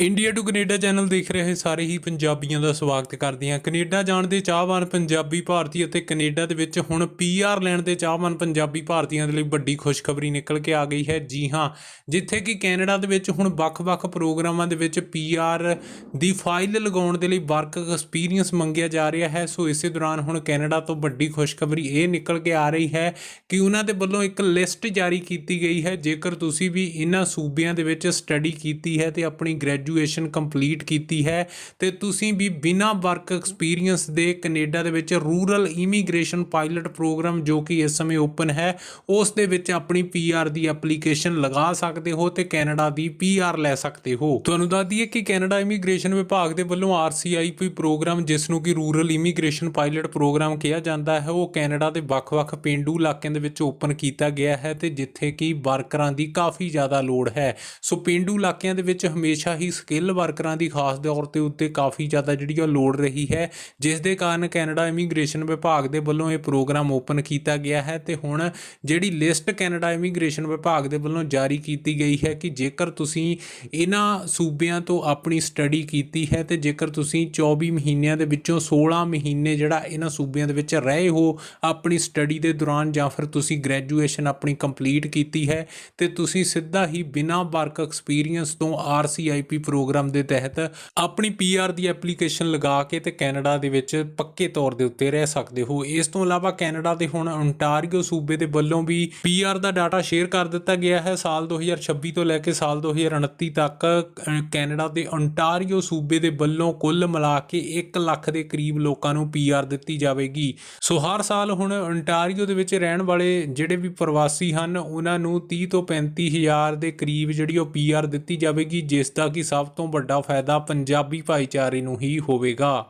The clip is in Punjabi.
ਇੰਡੀਆ ਟੂ ਕੈਨੇਡਾ ਚੈਨਲ ਦੇਖ ਰਹੇ ਸਾਰੇ ਹੀ ਪੰਜਾਬੀਆਂ ਦਾ ਸਵਾਗਤ ਕਰਦੇ ਹਾਂ। ਕੈਨੇਡਾ ਜਾਣ ਦੇ ਚਾਹਵਾਨ ਪੰਜਾਬੀ ਭਾਰਤੀ ਅਤੇ ਕੈਨੇਡਾ ਦੇ ਵਿੱਚ ਹੁਣ ਪੀਆਰ ਲੈਣ ਦੇ ਚਾਹਵਾਨ ਪੰਜਾਬੀ ਭਾਰਤੀਆਂ ਦੇ ਲਈ ਵੱਡੀ ਖੁਸ਼ਖਬਰੀ ਨਿਕਲ ਕੇ ਆ ਗਈ ਹੈ। ਜੀ ਹਾਂ, ਜਿੱਥੇ ਕਿ ਕੈਨੇਡਾ ਦੇ ਵਿੱਚ ਹੁਣ ਵੱਖ-ਵੱਖ ਪ੍ਰੋਗਰਾਮਾਂ ਦੇ ਵਿੱਚ ਪੀਆਰ ਦੀ ਫਾਈਲ ਲਗਾਉਣ ਦੇ ਲਈ ਵਰਕ ਐਕਸਪੀਰੀਅੰਸ ਮੰਗਿਆ ਜਾ ਰਿਹਾ ਹੈ। ਸੋ ਇਸੇ ਦੌਰਾਨ ਹੁਣ ਕੈਨੇਡਾ ਤੋਂ ਵੱਡੀ ਖੁਸ਼ਖਬਰੀ ਇਹ ਨਿਕਲ ਕੇ ਆ ਰਹੀ ਹੈ ਕਿ ਉਹਨਾਂ ਦੇ ਵੱਲੋਂ ਇੱਕ ਲਿਸਟ ਜਾਰੀ ਕੀਤੀ ਗਈ ਹੈ। ਜੇਕਰ ਤੁਸੀਂ ਵੀ ਇਹਨਾਂ ਸੂਬਿਆਂ ਦੇ ਵਿੱਚ ਸਟੱਡੀ ਕੀਤੀ ਹੈ ਤੇ ਆਪਣੀ ਗ੍ਰੈਜੂਏਸ਼ਨ ਕੰਪਲੀਟ ਕੀਤੀ ਹੈ ਤੇ ਤੁਸੀਂ ਵੀ ਬਿਨਾਂ ਵਰਕ ਐਕਸਪੀਰੀਅੰਸ ਦੇ ਕੈਨੇਡਾ ਦੇ ਵਿੱਚ ਰੂਰਲ ਇਮੀਗ੍ਰੇਸ਼ਨ ਪਾਇਲਟ ਪ੍ਰੋਗਰਾਮ ਜੋ ਕਿ ਇਸ ਸਮੇਂ ਓਪਨ ਹੈ, ਉਸ ਦੇ ਵਿੱਚ ਆਪਣੀ ਪੀਆਰ ਦੀ ਐਪਲੀਕੇਸ਼ਨ ਲਗਾ ਸਕਦੇ ਹੋ ਤੇ ਕੈਨੇਡਾ ਦੀ ਪੀਆਰ ਲੈ ਸਕਦੇ ਹੋ। ਤੁਹਾਨੂੰ ਦੱਸ ਦਈਏ ਕਿ ਕੈਨੇਡਾ ਇਮੀਗ੍ਰੇਸ਼ਨ ਵਿਭਾਗ ਦੇ ਵੱਲੋਂ ਆਰਸੀਆਈਪੀ ਪ੍ਰੋਗਰਾਮ ਜਿਸ ਨੂੰ ਕਿ ਰੂਰਲ ਇਮੀਗ੍ਰੇਸ਼ਨ ਪਾਇਲਟ ਪ੍ਰੋਗਰਾਮ ਕਿਹਾ ਜਾਂਦਾ ਹੈ, ਉਹ ਕੈਨੇਡਾ ਦੇ ਵੱਖ-ਵੱਖ ਪਿੰਡੂ ਇਲਾਕਿਆਂ ਦੇ ਵਿੱਚ ਓਪਨ ਕੀਤਾ ਗਿਆ ਹੈ ਤੇ ਜਿੱਥੇ ਕਿ ਵਰਕਰਾਂ ਦੀ ਕਾਫੀ ਜ਼ਿਆਦਾ ਲੋੜ ਹੈ। ਸੋ ਪਿੰਡੂ ਇਲਾਕਿਆਂ ਦੇ ਵਿੱਚ ਹਮੇਸ਼ਾ ਹੀ ਸਕਿੱਲ ਵਰਕਰਾਂ ਦੀ ਖਾਸ ਤੌਰ ਤੇ ਉੱਤੇ ਕਾਫੀ ਜ਼ਿਆਦਾ ਜਿਹੜੀ ਉਹ ਲੋੜ ਰਹੀ ਹੈ ਜਿਸ ਦੇ ਕਾਰਨ ਕੈਨੇਡਾ ਇਮੀਗ੍ਰੇਸ਼ਨ ਵਿਭਾਗ ਦੇ ਵੱਲੋਂ ਇਹ ਪ੍ਰੋਗਰਾਮ ਓਪਨ ਕੀਤਾ ਗਿਆ ਹੈ ਤੇ ਹੁਣ ਜਿਹੜੀ ਲਿਸਟ ਕੈਨੇਡਾ ਇਮੀਗ੍ਰੇਸ਼ਨ ਵਿਭਾਗ ਦੇ ਵੱਲੋਂ ਜਾਰੀ ਕੀਤੀ ਗਈ ਹੈ ਕਿ ਜੇਕਰ ਤੁਸੀਂ ਇਹਨਾਂ ਸੂਬਿਆਂ ਤੋਂ ਆਪਣੀ ਸਟੱਡੀ ਕੀਤੀ ਹੈ ਤੇ ਜੇਕਰ ਤੁਸੀਂ 24 ਮਹੀਨਿਆਂ ਦੇ ਵਿੱਚੋਂ 16 ਮਹੀਨੇ ਜਿਹੜਾ ਇਹਨਾਂ ਸੂਬਿਆਂ ਦੇ ਵਿੱਚ ਰਹੇ ਹੋ, ਆਪਣੀ ਸਟੱਡੀ ਦੇ ਦੌਰਾਨ ਜਾਂ ਫਿਰ ਤੁਸੀਂ ਗ੍ਰੈਜੂਏਸ਼ਨ ਆਪਣੀ ਕੰਪਲੀਟ ਕੀਤੀ ਹੈ ਤੇ ਤੁਸੀਂ ਸਿੱਧਾ ਹੀ ਬਿਨਾਂ ਵਰਕ ਐਕਸਪੀਰੀਅੰਸ ਤੋਂ ਆਰਸੀਆਈਪੀ ਪ੍ਰੋਗਰਾਮ ਦੇ ਤਹਿਤ ਆਪਣੀ ਪੀਆਰ ਦੀ ਐਪਲੀਕੇਸ਼ਨ ਲਗਾ ਕੇ ਤੇ ਕੈਨੇਡਾ ਦੇ ਵਿੱਚ ਪੱਕੇ ਤੌਰ ਦੇ ਉੱਤੇ ਰਹਿ ਸਕਦੇ ਹੋ। ਇਸ ਤੋਂ ਇਲਾਵਾ ਕੈਨੇਡਾ ਦੇ ਹੁਣ ਓਨਟਾਰੀਓ ਸੂਬੇ ਦੇ ਵੱਲੋਂ ਵੀ ਪੀਆਰ ਦਾ ਡਾਟਾ ਸ਼ੇਅਰ ਕਰ ਦਿੱਤਾ ਗਿਆ ਹੈ। ਸਾਲ 2026 ਤੋਂ ਲੈ ਕੇ ਸਾਲ 2029 ਤੱਕ ਕੈਨੇਡਾ ਦੇ ਓਨਟਾਰੀਓ ਸੂਬੇ ਦੇ ਵੱਲੋਂ ਕੁੱਲ ਮਿਲਾ ਕੇ 1 ਲੱਖ ਦੇ ਕਰੀਬ ਲੋਕਾਂ ਨੂੰ ਪੀਆਰ ਦਿੱਤੀ ਜਾਵੇਗੀ। ਸੋ ਹਰ ਸਾਲ ਹੁਣ ਓਨਟਾਰੀਓ ਦੇ ਵਿੱਚ ਰਹਿਣ ਵਾਲੇ ਜਿਹੜੇ ਵੀ ਪ੍ਰਵਾਸੀ ਹਨ, ਉਹਨਾਂ ਨੂੰ 30 ਤੋਂ 35 ਹਜ਼ਾਰ ਦੇ ਕਰੀਬ ਜਿਹੜੀ ਉਹ ਪੀਆਰ ਦਿੱਤੀ ਜਾਵੇਗੀ, ਜਿਸ ਦਾ ਕਿ ਸਭ ਤੋਂ ਵੱਡਾ ਫਾਇਦਾ ਪੰਜਾਬੀ ਭਾਈਚਾਰੇ ਨੂੰ ਹੀ ਹੋਵੇਗਾ।